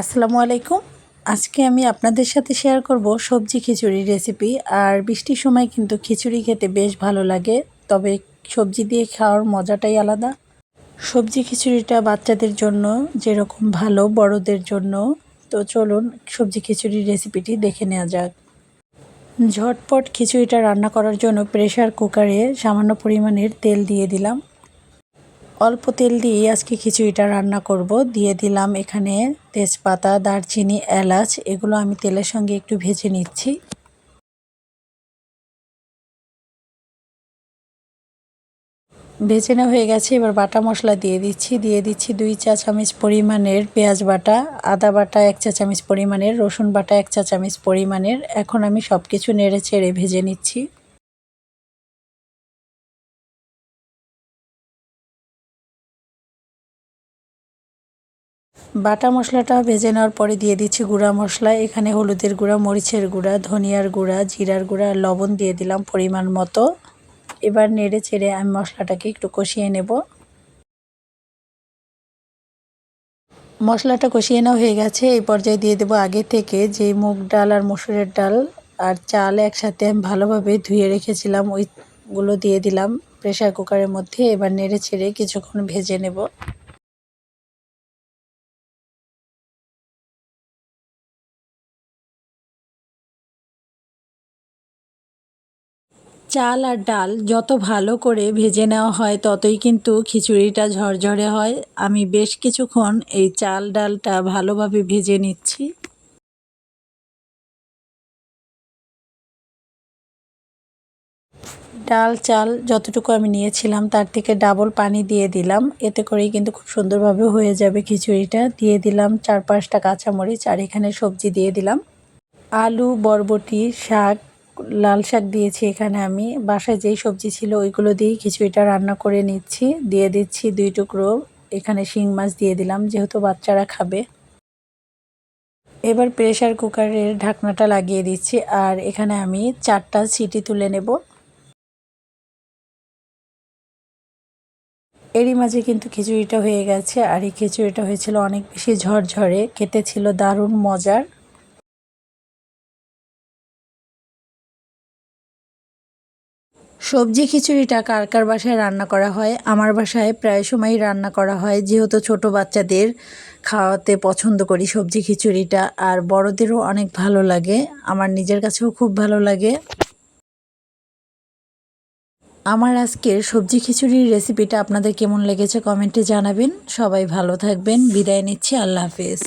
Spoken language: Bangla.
আসসালামু আলাইকুম। আজকে আমি আপনাদের সাথে শেয়ার করব সবজি খিচুড়ির রেসিপি আর বৃষ্টির সময় কিন্তু খিচুড়ি খেতে বেশ ভালো লাগে, তবে সবজি দিয়ে খাওয়ার মজাটাই আলাদা। সবজি খিচুড়িটা বাচ্চাদের জন্য যেরকম ভালো, বড়দের জন্য। তো চলুন সবজি খিচুড়ির রেসিপিটি দেখে নেওয়া যাক। ঝটপট খিচুড়িটা রান্না করার জন্য প্রেশার কুকারে সামান্য পরিমাণের তেল দিয়ে দিলাম। অল্প তেল দিয়ে আজকে খিচুড়িটা রান্না করব। দিয়ে দিলাম এখানে তেজপাতা, দারচিনি, এলাচ, এগুলো আমি তেলের সঙ্গে একটু ভেজে নিচ্ছি। ভেজে নেওয়া হয়ে গেছে, এবার বাটা মশলা দিয়ে দিচ্ছি। দিয়ে দিচ্ছি দুই চা চামচ পরিমাণের পেঁয়াজ বাটা, আদা বাটা এক চা চামচ পরিমাণের, রসুন বাটা এক চা চামচ পরিমাণের। এখন আমি সব কিছু নেড়ে চেড়ে ভেজে নিচ্ছি। বাটা মশলাটা ভেজে নেওয়ার পরে দিয়ে দিচ্ছি গুঁড়া মশলা। এখানে হলুদের গুঁড়া, মরিচের গুঁড়া, ধনিয়ার গুঁড়া, জিরার গুঁড়া লবণ দিয়ে দিলাম পরিমাণ মতো। এবার নেড়ে চেড়ে আমি মশলাটাকে একটু কষিয়ে নেব। মশলাটা কষিয়ে নেওয়া হয়ে গেছে। এই পর্যায়ে দিয়ে দেবো আগে থেকে যে মুগ ডাল আর মসুরের ডাল আর চাল একসাথে আমি ভালোভাবে ধুয়ে রেখেছিলাম। ওইগুলো দিয়ে দিলাম প্রেশার কুকারের মধ্যে। এবার নেড়ে ছেড়ে কিছুক্ষণ ভেজে নেব। চাল আর ডাল যত ভালো করে ভেজে নেওয়া হয়, ততই কিন্তু খিচুড়িটা ঝরঝরে হয়। আমি বেশ কিছুক্ষণ এই চাল ডালটা ভালোভাবে ভেজে নিচ্ছি। ডাল, চাল যতটুকু আমি নিয়েছিলাম, তার থেকে ডাবল পানি দিয়ে দিলাম। এতে করেই কিন্তু খুব সুন্দরভাবে হয়ে যাবে খিচুড়িটা। দিয়ে দিলাম চার পাঁচটা কাঁচামরিচ আর এখানে সবজি দিয়ে দিলাম। আলু, বরবটি, শাক লাল শাক দিয়েছি এখানে আমি। বাসায় যেই সবজি ছিল ওইগুলো দিয়েই খিচুড়িটা রান্না করে নিচ্ছি। দিয়ে দিচ্ছি দুই টুকরো। এখানে শিং মাছ দিয়ে দিলাম, যেহেতু বাচ্চারা খাবে। এবার প্রেশার কুকারের ঢাকনাটা লাগিয়ে দিচ্ছি আর এখানে আমি চারটা সিটি তুলে নেব। এরই মাঝে কিন্তু খিচুড়িটা হয়ে গেছে আর এই খিচুড়িটা হয়েছিল অনেক বেশি ঝরঝরে, খেতে ছিল দারুণ মজার। সবজি খিচুড়িটা কার কার বাসায় রান্না করা হয়? আমার বাসায় প্রায় সময়ই রান্না করা হয়, যেহেতু ছোট বাচ্চাদের খাওয়াতে পছন্দ করি সবজি খিচুড়িটা, আর বড়দেরও অনেক ভালো লাগে। আমার নিজের কাছেও খুব ভালো লাগে। আমার আজকের সবজি খিচুড়ির রেসিপিটা আপনাদের কেমন লেগেছে কমেন্টে জানাবেন। সবাই ভালো থাকবেন। বিদায় নিচ্ছি। আল্লাহ হাফেজ।